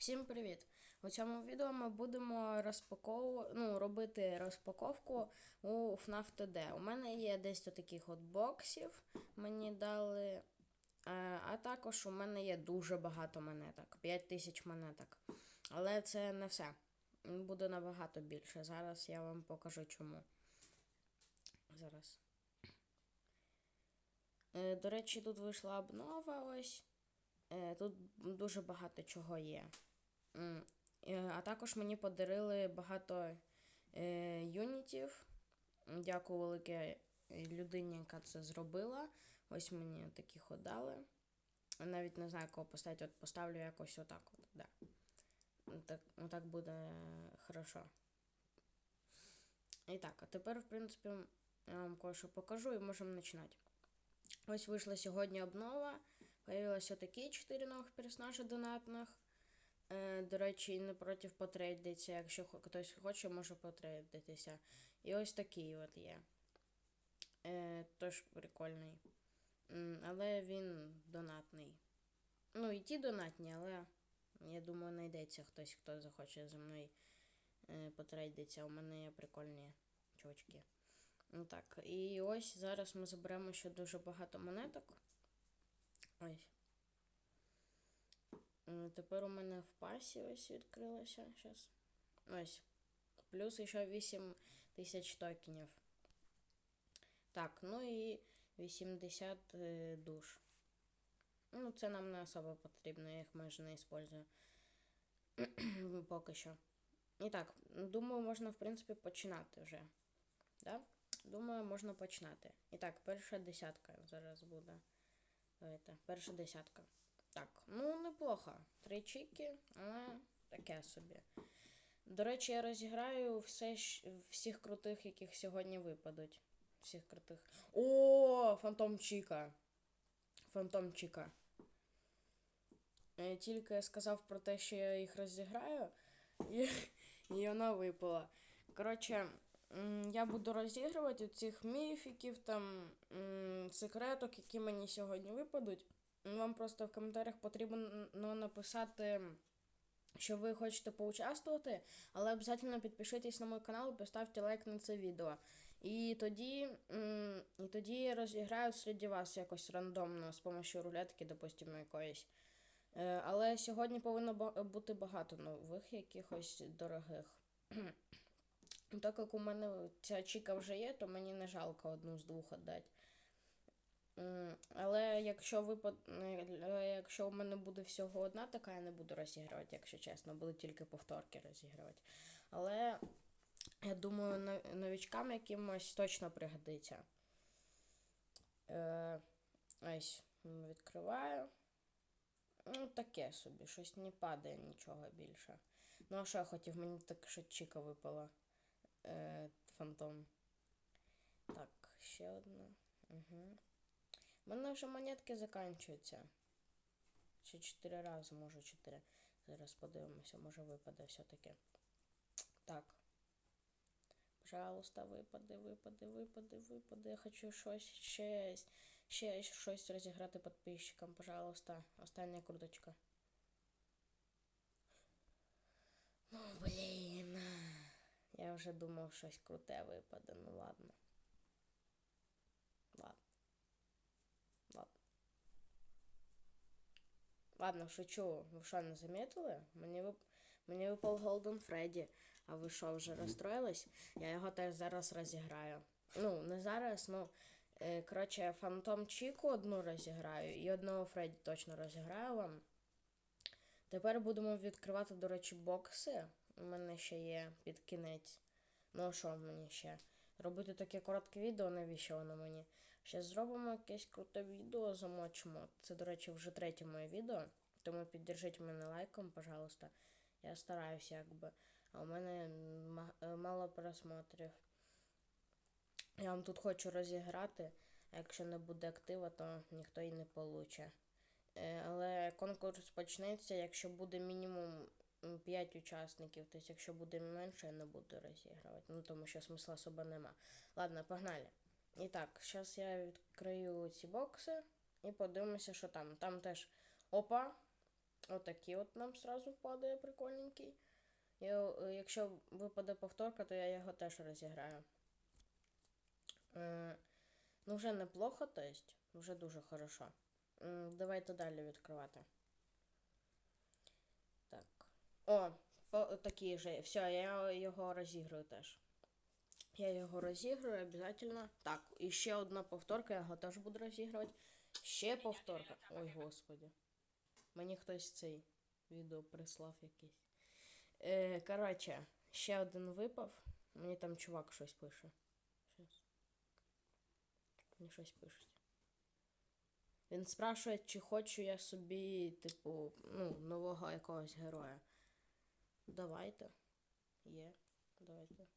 Всім привіт! У цьому відео ми будемо розпаковувати, ну, робити розпаковку у FNAF TD. У мене є десь таких от боксів, мені дали. е, А також у мене є дуже багато монеток, 5000 монеток. Але це не все. Буде набагато більше. Зараз я вам покажу чому. Зараз. Е, До речі, тут вийшла обнова ось. Е, Тут дуже багато чого є. Е, А також мені подарили багато е, юнітів. Дякую велике людині, яка це зробила. Ось мені таких от дали. Навіть не знаю, кого поставити. От поставлю якось отак. От, да. так, отак буде хорошо. І так, а тепер, в принципі, я вам кое-що покажу і можемо починати. Ось вийшла сьогодні обнова. Появилося такі 4 нових персонажі донатних. Е, до речі, не проти потрейдиться. Якщо хтось хоче, може потрейдитися. І ось такий от є. Е, тож прикольний. Але він донатний. Ну, і ті донатні, але я думаю, знайдеться хтось, хто захоче зі мною е, потрейдитися. У мене є прикольні чувачки. Ну так, і ось зараз ми заберемо ще дуже багато монеток. Ось. Тепер у мене в пасі ось відкрилося. Щас. Ось. Плюс ще 8 тисяч токенів. Так, ну і 80 е, душ. Ну, це нам не особо потрібно, я їх майже не использую. Поки що. І так, думаю, можна, в принципі, починати вже. Да? Думаю, можна починати. І так, перша десятка зараз буде. Давайте, перша десятка. Так, ну неплохо. Три чіки, але таке собі. До речі, я розіграю все, всіх крутих, яких сьогодні випадуть. Всіх крутих. О, Фантом Чіка. Фантом Чіка. Е, Тільки я сказав про те, що я їх розіграю, і, і вона випала. Коротше, я буду розігрувати цих міфіків, там секреток, які мені сьогодні випадуть. Вам просто в коментарях потрібно написати, що ви хочете поучаствувати, але обов'язково підпишитесь на мій канал і поставте лайк на це відео. І тоді, і тоді я розіграю серед вас якось рандомно з допомогою рулетки, допустимо, якоїсь. Е, Але сьогодні повинно бути багато нових якихось дорогих. Так як у мене ця чіка вже є, то мені не жалко одну з двох віддати. Але якщо випад... е, якщо у мене буде всього одна, така я не буду розігрувати, якщо чесно, буду тільки повторки розігрувати. Але я думаю, но- новичкам якимось точно пригодиться. Е, ось відкриваю. Ну, таке собі, щось не падає нічого більше. Ну, а що я хотів, мені так що чіка випала. Е, фантом. Так, ще одна. Угу. У мене вже монетки закінчуються. Ще чотири рази, може чотири. Зараз подивимося, може випаде все-таки. Так. Пожалуйста, випади, випади, випади, випади. Я хочу щось ще, ще щось розіграти підписчикам, пожалуйста. Остання курточка. Ну, блін. Я вже думав, щось круте випаде, ну. Ладно. Ладно. Ладно, шучу. Ви що, не замітили? Мені вип... Мені випав Golden Freddy. А ви що, вже розстроїлись? Я його теж зараз розіграю. Ну, не зараз, ну. Е, коротше, Фантом Чіку одну розіграю і одного Фредді точно розіграю вам. Тепер будемо відкривати, до речі, бокси. У мене ще є під кінець. Ну, що мені ще? Робити таке коротке відео, навіщо воно мені? Ще зробимо якесь круте відео, замочимо. Це, до речі, вже третє моє відео. Тому піддержіть мене лайком, пожалуйста. Я стараюся, якби. А у мене е, мало просмотрів. Я вам тут хочу розіграти. А якщо не буде актива, то ніхто і не получе. Е, Але конкурс почнеться, якщо буде мінімум 5 учасників. Тобто, якщо буде менше, я не буду розігрувати. Ну, тому що смисла особо нема. Ладно, погнали. І так, зараз я відкрию ці бокси і подивимося, що там. Там теж опа. Отакий от нам сразу падає прикольненький. Я, е, якщо випаде повторка, то я його теж розіграю. Е, ну, вже неплохо, то есть, вже дуже хорошо. Давайте далі відкривати. О, такий же. Все, я його розіграю теж. Я його розіграю обов'язково. Так, і ще одна повторка, я його теж буду розігрувати. Ще повторка. Ой, господи. Мені хтось цей відео прислав якийсь. Е, коротше, ще один випав. Мені там чувак щось пише. Мені щось пише. Він спрашує, чи хочу я собі, типу, ну, нового якогось героя. Давайте. Є. Давайте.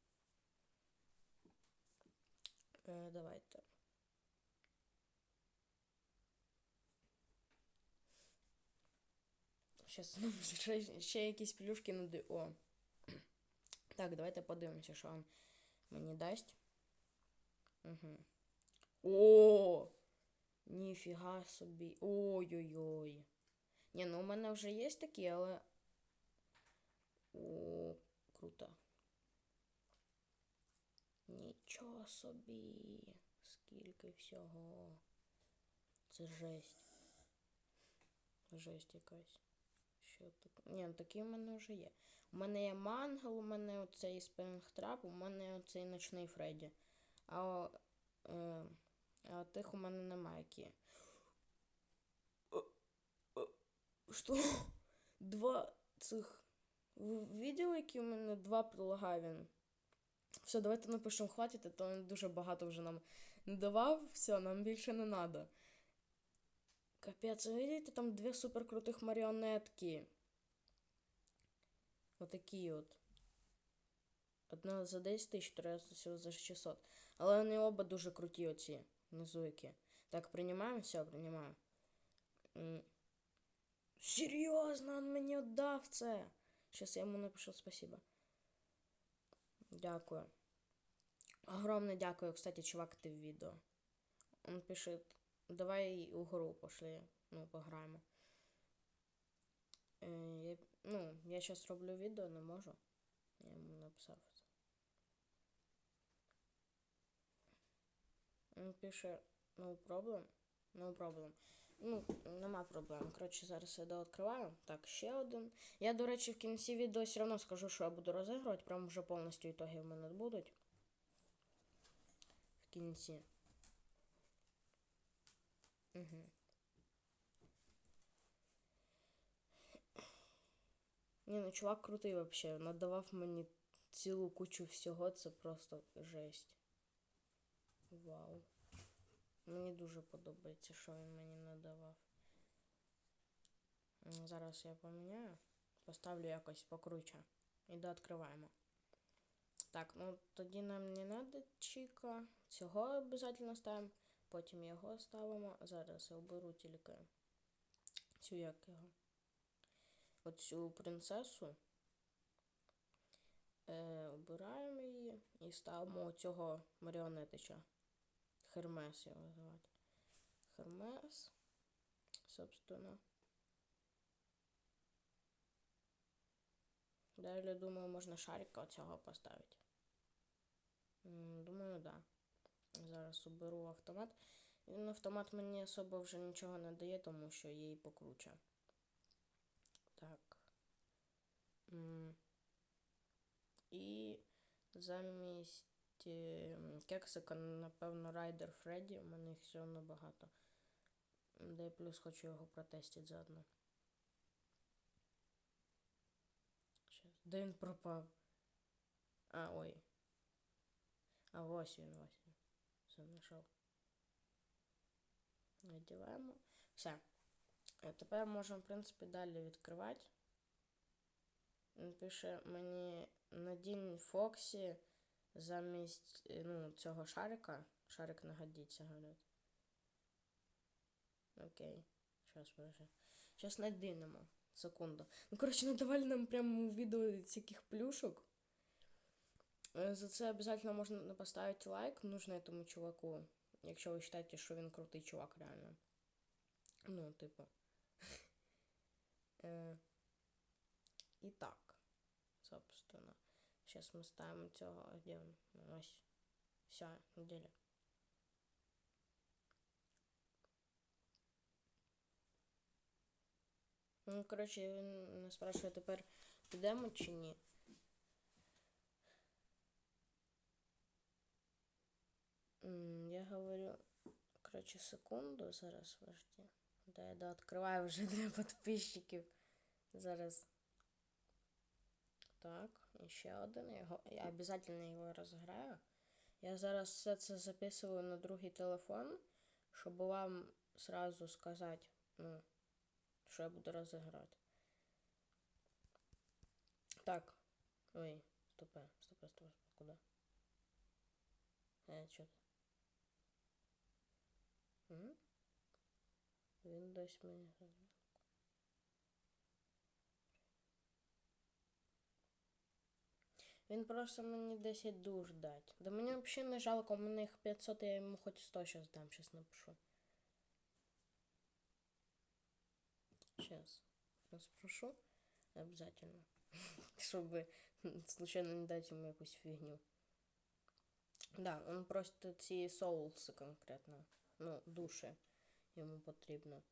Е, давайте. Щас ну, ще, ще якісь плюшки нади. О. Так, давайте подивимося, що він мені дасть. Угу. О! Ніфіга собі. Ой-ой-ой. Ні, ну у мене вже є такі, але. О, круто. Нічого собі. Скільки всього. Це жесть. Жесть якась. Що тут? Ні, ну такі в мене вже є. У мене є мангал, у мене оцей спрингтрап, у мене оцей ночний Фредді. А, е, а тих у мене немає які. Що? Два цих. Ви видели, які у мене два прилагає? Все, давайте напишемо хватить, а то він дуже багато вже нам не давав. Все, нам більше не треба. Капець, ви видите, там дві суперкрутих маріонетки. Отакі от. Одна за 10 тисяч, друга всього за 600. Але вони оба дуже круті оці внизуйки. Так, приймаємо? Все, приймаємо. Серйозно, він мені віддав це. Сейчас я йому напишу спасибо. Дякую. Огромне дякую, кстати, чувак, ти в відео. Он пише, давай у гру пошли. Ну, пограємо. Е, ну, я зараз роблю відео, не можу. Я йому написав це. Він пише no problem. No problem. Ну, нема проблем. Коротше, зараз я дооткриваю. Так, ще один. Я, до речі, в кінці відео все одно скажу, що я буду розігрувати. Прям вже повністю ітоги в мене будуть. В кінці. Угу. Ні, ну чувак крутий вообще. Надавав мені цілу кучу всього, це просто жесть. Вау. Мені дуже подобається, що він мені надавав. Зараз я поміняю. Поставлю якось покруче. І дооткриваємо. Так, ну тоді нам не треба чіка. Цього обов'язково ставимо. Потім його ставимо. Зараз я оберу тільки цю як його. Оцю принцесу. Е, обираємо її і ставимо цього маріонетича. Хермес його звати. Хермес. Собственно. Далі, думаю, можна шарика оцього поставити. Думаю, да. Зараз оберу автомат. Він автомат мені особо вже нічого не дає, тому що і покруче. Так. І замість кексика, напевно, Райдер Фредді. У мене їх все одно багато. Де плюс хочу його протестити заодно. Де він пропав? А, ой. А ось він, ось він. Все, знайшов. Надіваємо. Все. А тепер можемо, в принципі, далі відкривати. Він пише мені надінь Фоксі замість е, ну, цього шарика. Шарик не годиться, говорять. Окей. Щас, подожди. Щас надінемо. Секунду. Ну, коротше, надавали нам прямо у відео всяких плюшок. Е, За це обов'язково можна поставити лайк. Нужно этому чуваку. Якщо ви вважаєте, що він крутий чувак, реально. Ну, типу. Е, і так, собственно. Зараз ми ставимо цього. Де? Ось. Вся неделя. Ну, коротше, він мене спрашує тепер, підемо чи ні. Я говорю, коротше, секунду зараз подожди. Да, я дооткриваю вже для підписчиків. Зараз. Так, і ще один. Його, я обов'язково його розіграю. Я зараз все це записую на другий телефон, щоб вам сразу сказати, ну, що я буду розіграти. Так. Ой, стопе, стопе, стопе, куди? Е, що? Він десь мені. Він просто мені 10 душ дать. Да мені взагалі не жалко, у мене їх 500, я йому хоч 100 зараз дам, зараз напишу. Сейчас. Спрошу. Обязательно. Чтобы случайно не дать ему якусь фигню. Да, он просто ці соулси конкретно. Ну, душі йому потрібно.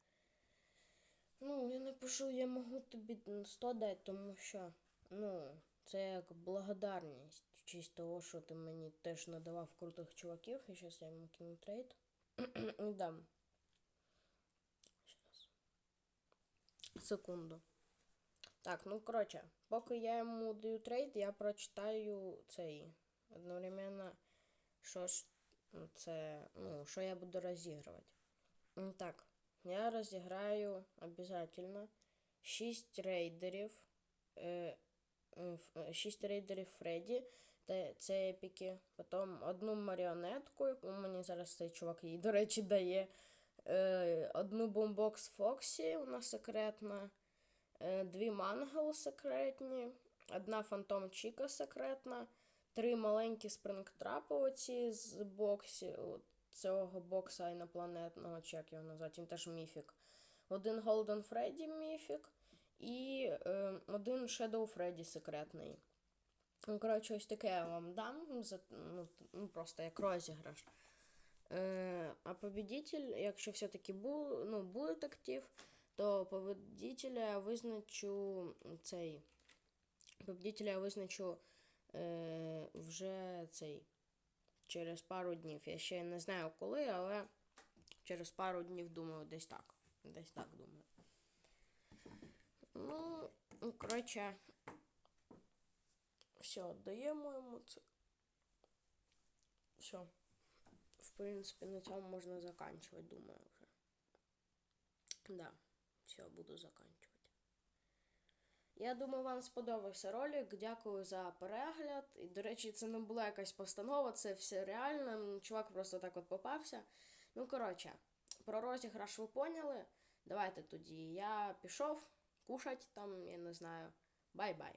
Ну, я напишу, я можу тобі 100 дати, тому що, ну, це як благодарність. В честь того, що ти мені теж надавав крутих чуваків, і зараз я йому кину трейд. І дам. Щас. Секунду. Так, ну коротше, поки я йому даю трейд, я прочитаю цей одновременно, що ж це, ну, що я буду розігрувати. Так, я розіграю обязательно 6 рейдерів. Е, 6 рейдерів Фредді. Це епіки. Потім одну маріонетку, яку мені зараз цей чувак їй, до речі, дає. Е, одну бомбокс Фоксі, вона секретна. Е, дві мангел секретні, одна фантом Чіка секретна, три маленькі спрингтрапи оці з боксі, цього бокса інопланетного, чи як його назвати, він теж міфік. Один Голден Фредді міфік і е, один Shadow Фредді секретний. Ну, коротше, ось таке я вам дам, за, ну, ну, просто як розіграш. Е, а победитель, якщо все-таки бу, ну, буде актив, то победителя я визначу цей. Победителя я визначу е, вже цей через пару днів. Я ще не знаю коли, але через пару днів думаю, десь так. Десь так думаю. Ну, ну, коротше, все, даємо йому це. Все. В принципі, на цьому можна заканчивать, думаю, вже. Да, все, буду заканчивать. Я думаю, вам сподобався ролик. Дякую за перегляд. І, до речі, це не була якась постанова, це все реально. Чувак просто так от попався. Ну, коротше, про розіграш ви поняли. Давайте тоді. Я пішов кушать там, я не знаю. Бай-бай.